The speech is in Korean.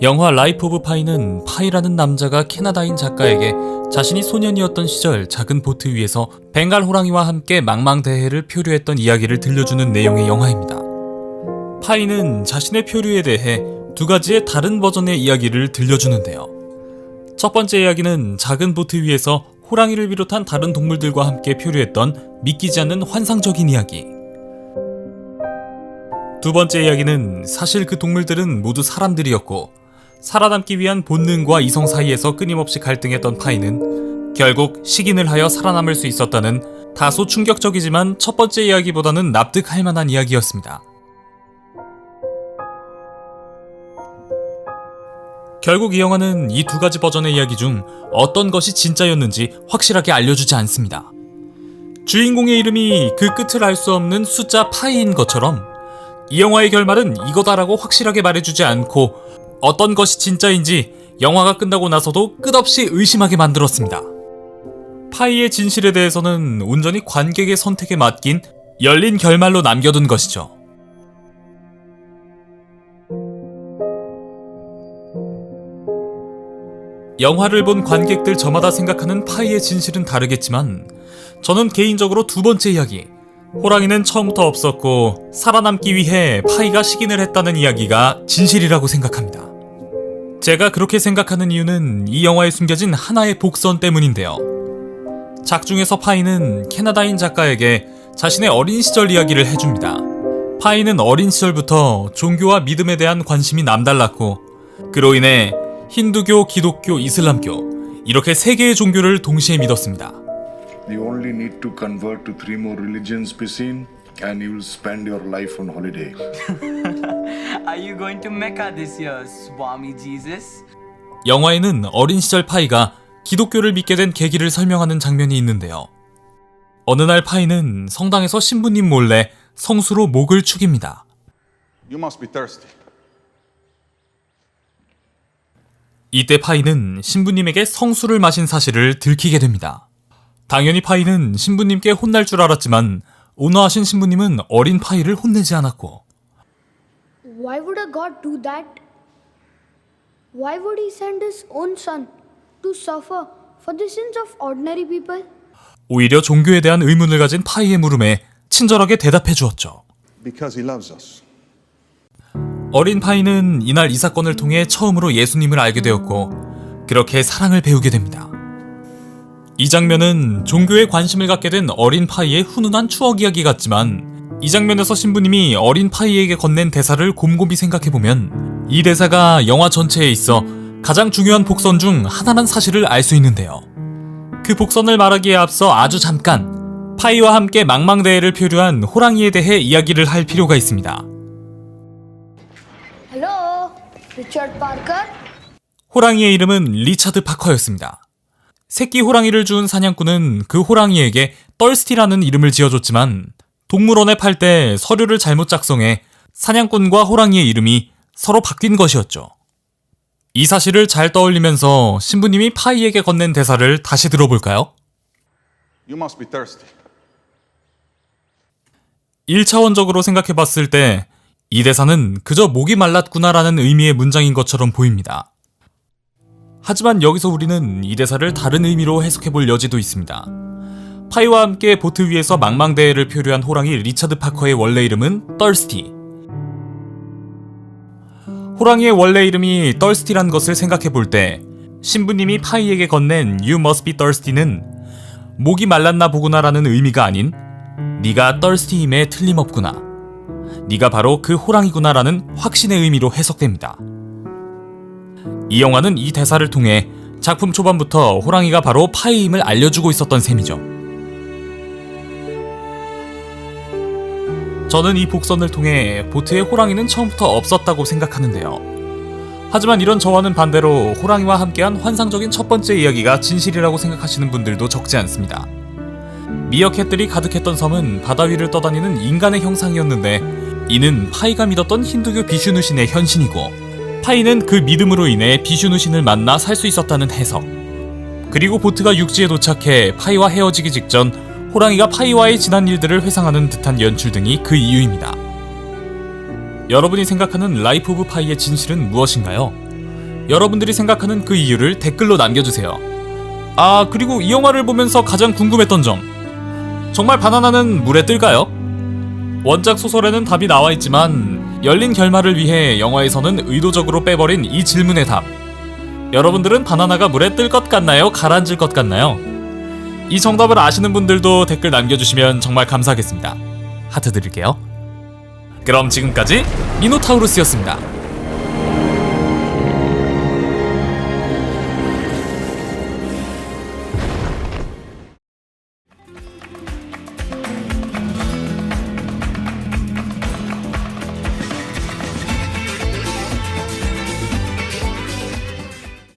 영화 라이프 오브 파이는 파이라는 남자가 캐나다인 작가에게 자신이 소년이었던 시절 작은 보트 위에서 벵갈 호랑이와 함께 망망대해를 표류했던 이야기를 들려주는 내용의 영화입니다. 파이는 자신의 표류에 대해 두 가지의 다른 버전의 이야기를 들려주는데요. 첫 번째 이야기는 작은 보트 위에서 호랑이를 비롯한 다른 동물들과 함께 표류했던 믿기지 않는 환상적인 이야기. 두 번째 이야기는 사실 그 동물들은 모두 사람들이었고 살아남기 위한 본능과 이성 사이에서 끊임없이 갈등했던 파이는 결국 식인을 하여 살아남을 수 있었다는 다소 충격적이지만 첫 번째 이야기보다는 납득할 만한 이야기였습니다. 결국 이 영화는 이 두 가지 버전의 이야기 중 어떤 것이 진짜였는지 확실하게 알려주지 않습니다. 주인공의 이름이 그 끝을 알 수 없는 숫자 파이인 것처럼 이 영화의 결말은 이거다라고 확실하게 말해주지 않고 어떤 것이 진짜인지 영화가 끝나고 나서도 끝없이 의심하게 만들었습니다. 파이의 진실에 대해서는 온전히 관객의 선택에 맡긴 열린 결말로 남겨둔 것이죠. 영화를 본 관객들 저마다 생각하는 파이의 진실은 다르겠지만 저는 개인적으로 두 번째 이야기 호랑이는 처음부터 없었고 살아남기 위해 파이가 식인을 했다는 이야기가 진실이라고 생각합니다. 제가 그렇게 생각하는 이유는 이 영화에 숨겨진 하나의 복선 때문인데요. 작중에서 파이는 캐나다인 작가에게 자신의 어린 시절 이야기를 해줍니다. 파이는 어린 시절부터 종교와 믿음에 대한 관심이 남달랐고 그로 인해 힌두교, 기독교, 이슬람교 이렇게 세 개의 종교를 동시에 믿었습니다. You only need to convert to three more religions, Piscine, and you will spend your life on holiday. Are you going to Mecca this year, Swami Jesus? 영화에는 어린 시절 파이가 기독교를 믿게 된 계기를 설명하는 장면이 있는데요. 어느 날 파이는 성당에서 신부님 몰래 성수로 목을 축입니다. You must be thirsty. 이때 파이는 신부님에게 성수를 마신 사실을 들키게 됩니다. 당연히 파이는 신부님께 혼날 줄 알았지만 온화하신 신부님은 어린 파이를 혼내지 않았고 Why would a God do that? Why would he send his own son to suffer for the sins of ordinary people? 오히려 종교에 대한 의문을 가진 파이의 물음에 친절하게 대답해 주었죠. Because he loves us. 어린 파이는 이날 이 사건을 통해 처음으로 예수님을 알게 되었고 그렇게 사랑을 배우게 됩니다. 이 장면은 종교에 관심을 갖게 된 어린 파이의 훈훈한 추억 이야기 같지만 이 장면에서 신부님이 어린 파이에게 건넨 대사를 곰곰이 생각해보면 이 대사가 영화 전체에 있어 가장 중요한 복선 중 하나란 사실을 알 수 있는데요. 그 복선을 말하기에 앞서 아주 잠깐 파이와 함께 망망대해를 표류한 호랑이에 대해 이야기를 할 필요가 있습니다. Hello, Richard Parker? 호랑이의 이름은 리차드 파커였습니다. 새끼 호랑이를 준 사냥꾼은 그 호랑이에게 떨스티라는 이름을 지어줬지만 동물원에 팔 때 서류를 잘못 작성해 사냥꾼과 호랑이의 이름이 서로 바뀐 것이었죠. 이 사실을 잘 떠올리면서 신부님이 파이에게 건넨 대사를 다시 들어볼까요? You must be thirsty. 1차원적으로 생각해 봤을 때 이 대사는 그저 목이 말랐구나라는 의미의 문장인 것처럼 보입니다. 하지만 여기서 우리는 이 대사를 다른 의미로 해석해 볼 여지도 있습니다. 파이와 함께 보트 위에서 망망대해를 표류한 호랑이 리차드 파커의 원래 이름은 떨스티. 호랑이의 원래 이름이 떨스티란 것을 생각해 볼 때 신부님이 파이에게 건넨 You must be thirsty는 목이 말랐나 보구나라는 의미가 아닌 네가 떨스티임에 틀림없구나. 네가 바로 그 호랑이구나라는 확신의 의미로 해석됩니다. 이 영화는 이 대사를 통해 작품 초반부터 호랑이가 바로 파이임을 알려주고 있었던 셈이죠. 저는 이 복선을 통해 보트에 호랑이는 처음부터 없었다고 생각하는데요. 하지만 이런 저와는 반대로 호랑이와 함께한 환상적인 첫 번째 이야기가 진실이라고 생각하시는 분들도 적지 않습니다. 미어캣들이 가득했던 섬은 바다 위를 떠다니는 인간의 형상이었는데 이는 파이가 믿었던 힌두교 비슈누 신의 현신이고 파이는 그 믿음으로 인해 비슈누 신을 만나 살 수 있었다는 해석. 그리고 보트가 육지에 도착해 파이와 헤어지기 직전 호랑이가 파이와의 지난 일들을 회상하는 듯한 연출 등이 그 이유입니다. 여러분이 생각하는 라이프 오브 파이의 진실은 무엇인가요? 여러분들이 생각하는 그 이유를 댓글로 남겨주세요. 아, 그리고 이 영화를 보면서 가장 궁금했던 점. 정말 바나나는 물에 뜰까요? 원작 소설에는 답이 나와 있지만 열린 결말을 위해 영화에서는 의도적으로 빼버린 이 질문의 답. 여러분들은 바나나가 물에 뜰 것 같나요? 가라앉을 것 같나요? 이 정답을 아시는 분들도 댓글 남겨주시면 정말 감사하겠습니다. 하트 드릴게요. 그럼 지금까지 미노타우루스였습니다.